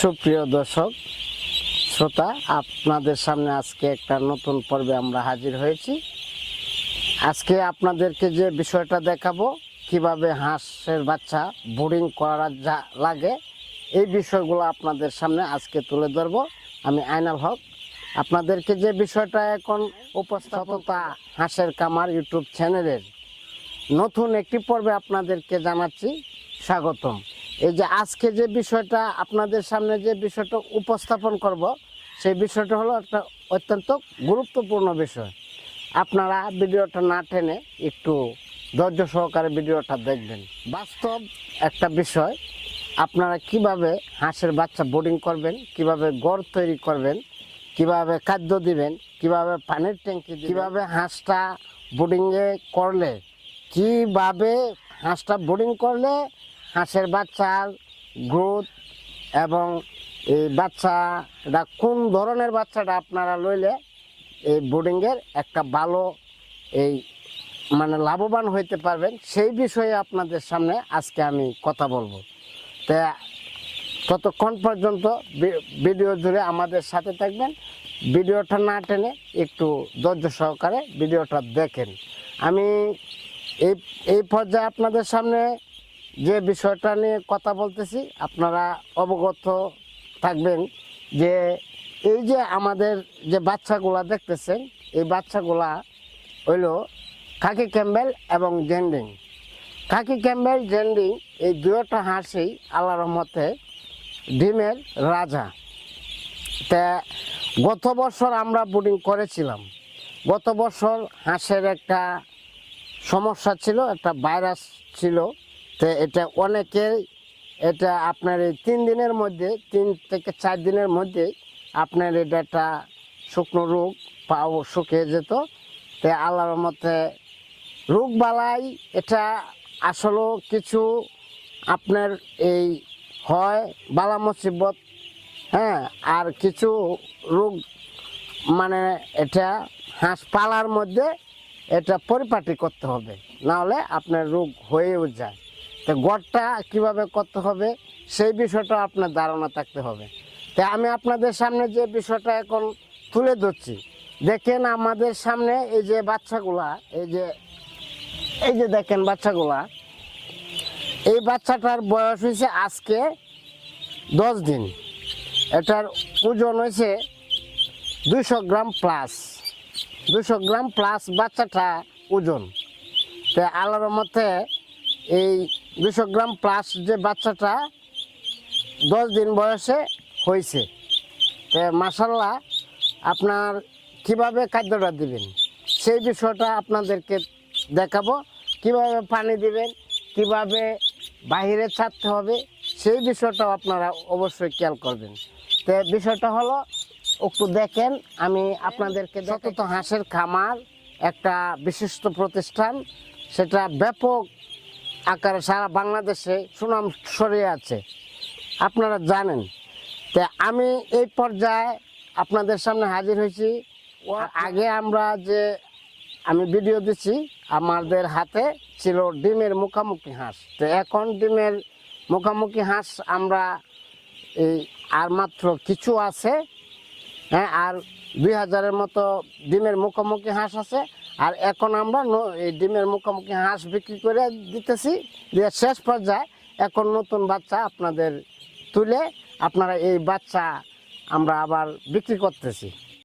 সুপ্রিয় দর্শক, শ্রোতা, আপনাদের সামনে আজকে একটা নতুন পর্বে আমরা হাজির হয়েছি। আজকে আপনাদেরকে যে বিষয়টা দেখাবো, কীভাবে হাঁসের বাচ্চা বোরিং করা যা লাগে, এই বিষয়গুলো আপনাদের সামনে আজকে তুলে ধরবো। আমি আইনাল হক। আপনাদেরকে যে বিষয়টা এখন উপস্থাপতা হাঁসের কামার ইউটিউব চ্যানেলের নতুন একটি পর্বে আপনাদেরকে জানাচ্ছি স্বাগতম। এই যে আজকে যে বিষয়টা আপনাদের সামনে যে বিষয়টা উপস্থাপন করব, সেই বিষয়টা হলো একটা অত্যন্ত গুরুত্বপূর্ণ বিষয়। আপনারা ভিডিওটা না টেনে একটু ধৈর্য সহকারে ভিডিওটা দেখবেন। বাস্তব একটা বিষয়, আপনারা কীভাবে হাঁসের বাচ্চা বোর্ডিং করবেন, কীভাবে গড় তৈরি করবেন, কীভাবে খাদ্য দিবেন, কীভাবে পানির ট্যাঙ্কি কীভাবে হাঁসটা বোর্ডিংয়ে করলে, কীভাবে হাঁসটা বোর্ডিং করলে হাঁসের বাচ্চার গ্রোথ এবং এই বাচ্চাটা কোন ধরনের বাচ্চাটা আপনারা লইলে এই বোর্ডিংয়ের একটা ভালো এই মানে লাভবান হইতে পারবেন, সেই বিষয়ে আপনাদের সামনে আজকে আমি কথা বলব। তা ততক্ষণ পর্যন্ত ভিডিও জুড়ে আমাদের সাথে থাকবেন। ভিডিওটা না টেনে একটু ধৈর্য সহকারে ভিডিওটা দেখেন। আমি এই এই পর্যায়ে আপনাদের সামনে যে বিষয়টা নিয়ে কথা বলতেছি, আপনারা অবগত থাকবেন যে এই যে আমাদের যে বাচ্চাগুলা দেখতেছেন, এই বাচ্চাগুলা হইল খাকি ক্যাম্বেল এবং জেন্ডিং। খাকি ক্যাম্বেল, জেন্ডিং এই দুয়োটা হাঁসই আল্লাহ রহমতে ডিমের রাজা। তা গত বছর আমরা বোর্ডিং করেছিলাম। গত বছর হাঁসের একটা সমস্যা ছিল, একটা ভাইরাস ছিল। তো এটা অনেকেই, এটা আপনার এই তিন দিনের মধ্যে, তিন থেকে চার দিনের মধ্যে আপনার এটা একটা শুকনো রোগ পাও শুকিয়ে যেত। তো আল্লাহর মতে রোগ বালাই, এটা আসলেও কিছু আপনার এই হয়, বালা মুসিবত হ্যাঁ আর কিছু রোগ মানে এটা হাঁস পালার মধ্যে এটা পরিপাটি করতে হবে। নাহলে আপনার রোগ হয়েও যায়। তো গড়টা কীভাবে করতে হবে, সেই বিষয়টা আপনার ধারণা থাকতে হবে। তাই আমি আপনাদের সামনে যে বিষয়টা এখন তুলে ধরছি, দেখেন আমাদের সামনে এই যে বাচ্চাগুলা, এই যে এই যে দেখেন বাচ্চাগুলা, এই বাচ্চাটার বয়স হয়েছে আজকে দশ দিন। এটার ওজন হয়েছে দুশো গ্রাম প্লাস। দুশো গ্রাম প্লাস বাচ্চাটা ওজন। তো আল্লাহর মতে এই দুশো গ্রাম প্লাস যে বাচ্চাটা দশ দিন বয়সে হয়েছে। তো মাসাল্লাহ আপনার কীভাবে খাদ্যটা দিবেন? সেই বিষয়টা আপনাদেরকে দেখাবো। কীভাবে পানি দিবেন? কীভাবে বাহিরে ছাড়তে হবে? সেই বিষয়টাও আপনারা অবশ্যই খেয়াল করবেন। তো বিষয়টা হলো, একটু দেখেন, আমি আপনাদেরকে যত হাঁসের খামার একটা বিশিষ্ট প্রতিষ্ঠান। সেটা ব্যাপক আকারে সারা বাংলাদেশে সুনাম ছড়িয়ে আছে। আপনারা জানেন। তো আমি এই পর্যায়ে আপনাদের সামনে হাজির হয়েছি। আগে আমরা যে আমি ভিডিও দিচ্ছি আমাদের হাতে ছিল ডিমের মুখামুখি হাঁস। তো এখন ডিমের মুখামুখি হাঁস আমরা এই আর মাত্র কিছু আছে। হ্যাঁ আর দুই হাজারের মতো ডিমের মুখোমুখি হাঁস আছে। আর এখন আমরা এই ডিমের মুখোমুখি হাঁস বিক্রি করে দিতেছি। দিয়ে শেষ পর্যায়ে এখন নতুন বাচ্চা আপনাদের তুলে আপনারা এই বাচ্চা আমরা আবার বিক্রি করতেছি।